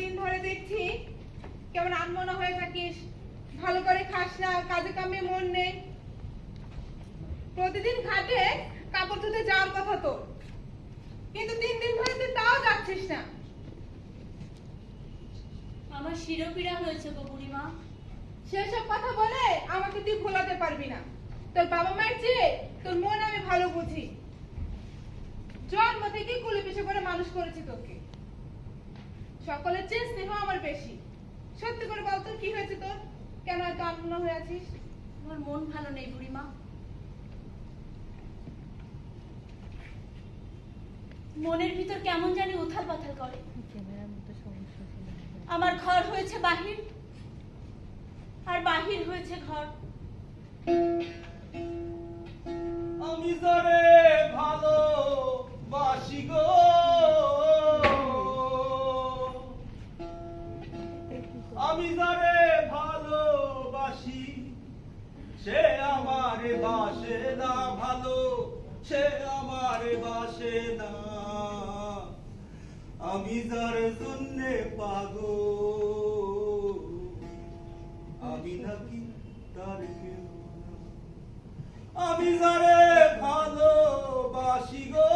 কতদিন ধরে দেখছি। কেমন আনমনা হয়ে থাকিস। ভালো করে খাস না কাজে কামে মন নেই। প্রতিদিন ঘাটে কাপড় ধুতে যাওয়ার কথা তোর কিন্তু তিন দিন ধরে তুই তাও যাচ্ছিস না। আমার শিরোপীড়া হয়েছে গো বুড়িমা। সেসব কথা বলে আমাকে তুই ভোলাতে পারবি না। তোর বাবা মায়ের চেয়ে তোর মন আমি ভালো বুঝি। জন্ম থেকে কুলে পিছে করে মানুষ করেছি তোকে। সকলের চেয়ে স্নেহ আমার বেশি। সত্যি করে বল তোর কি হয়েছে তোর? কেন এত আনন্দ হয়ে আছিস? আমার মন ভালো নেই বুড়িমা। মনের ভিতর কেমন জানি উথাল পাথাল করে। আমার ঘর হয়েছে বাহির আর বাহির হয়েছে ঘর। আমি যারে ভালো বাসি গো আমারে বাসে না ভালো, সে আমারে বাসে না। আমি যার জন্যে পাগো আমি নাকি তার আমি যারে ভালোবাসি গো,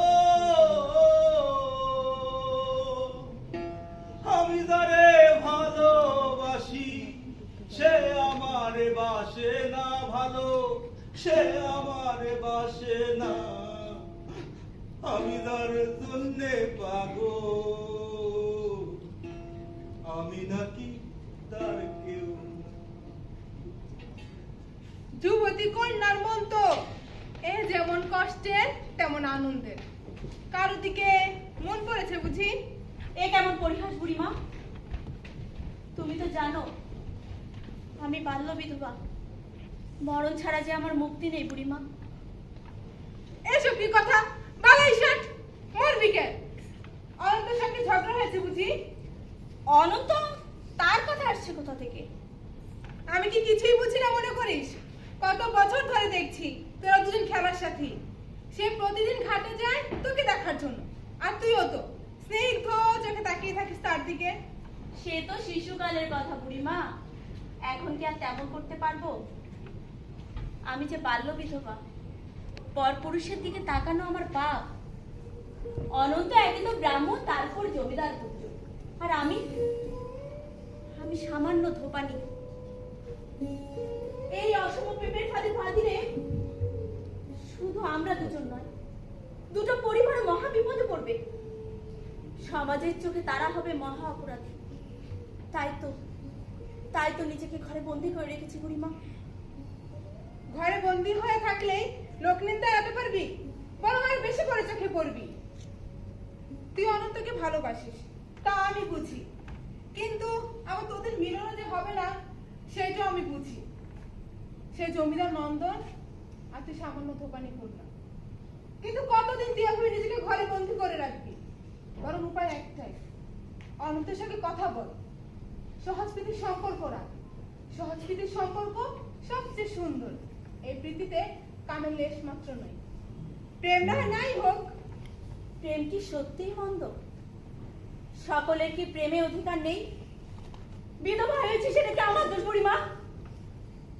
আমি যারে ভালোবাসি, সে আমারে বাসে না ভালো। সে আমারে বাসে না। আমি যার জন্যে পাগো আমি নাকি তার কেউ যুবতী কন্যার মন তো এ যেমন কষ্টের তেমন আনন্দের। কারও দিকে মন পড়েছে বুঝি? এ কেমন পরিহাস বুড়িমা? তুমি তো জানো আমি বাল্য বিধবা মরণ ছাড়া যে আমার মুক্তি নেই বুড়িমা। এসব কি কথা? বালাই ষাট মরবি কে? অনন্তের সঙ্গে ঝগড়া হয়েছে বুঝি? অনন্ত? তার কথা আসছে কোথা থেকে? আমি কি কিছুই বুঝি না মনে করিস? কত বছর ধরে দেখছি তোরা দুজন খেলার সাথী। সে প্রতিদিন ঘাটে যায় তোকে দেখার জন্য। আর তুইও তো স্নিগ্ধ চোখে তাকিয়ে থাকিস তার দিকে। সে তো শিশুকালের কথা বুড়িমা। এখন কি আর তেমন করতে পারব? আমি যে বাল্য বিধবা, পরপুরুষের দিকে তাকানো আমার পাপ। অনন্ত একদিন ব্রাহ্মণ, তারপর জমিদার পুত্র। আর আমি? আমি সামান্য ধোপানি। এই অসম প্রেমের ফাঁদে দিলে শুধু আমরা দুজন নয়, দুটো পরিবার মহা বিপদে পড়বে। সমাজের চোখে তারা হবে মহা অপরাধী। তাই তো তাই তো নিজেকে ঘরে বন্দি করে রেখেছি বুড়িমা। ঘরে বন্দি হয়ে থাকলেই লোক নিন্দা এড়াতে পারবি? বরং আর বেশি করে চোখে পড়বি। তুই অনন্তকে ভালোবাসিস, তা আমি বুঝি। কিন্তু আবার তোদের মিলনও যে হবে না, সেটাও আমি বুঝি। সে জমিদার নন্দন আর তুই সামান্য ধোপানি করলাম কিন্তু কতদিন তুই এভাবে নিজেকে ঘরে বন্দি করে রাখবি? বরং উপায় একটাই। অনন্তের সঙ্গে কথা বল। সহজপ্রীতির সম্পর্ক রাখ। সহজপ্রীতির সম্পর্ক সবচেয়ে সুন্দর। এই প্রীতিতে কামের লেশ মাত্র নয়। প্রেম না নাই হোক, প্রেম কি সত্যিই মন্দ? সকলের কি প্রেমে অধিকার নেই? বিধবা হয়েছে সেটা কি আমার দোষ বুড়িমা?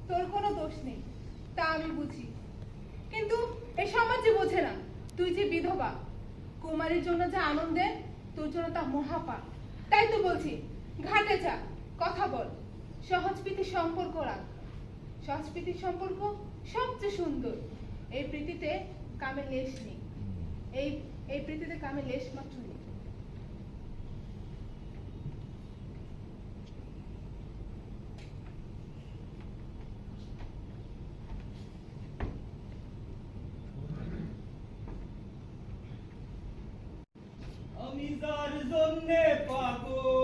তোর কোনো দোষ নেই, তা আমি বুঝি। কিন্তু এ সমাজ বোঝে না, তুই যে বিধবা, কুমারীর জন্য যা আনন্দের, তোর জন্য তা মহাপা তাই তো বলছি, ঘাটে যা, কথা বল সহজপ্রীতির সম্পর্ক রাখ। সহজপ্রীতির সম্পর্ক সবচেয়ে সুন্দর। এই প্রীতিতে কামে লেশ নেই। এই এই প্রীতিতে কামে লেশ মাত্র নেই। আমি যার জন্যে পাগো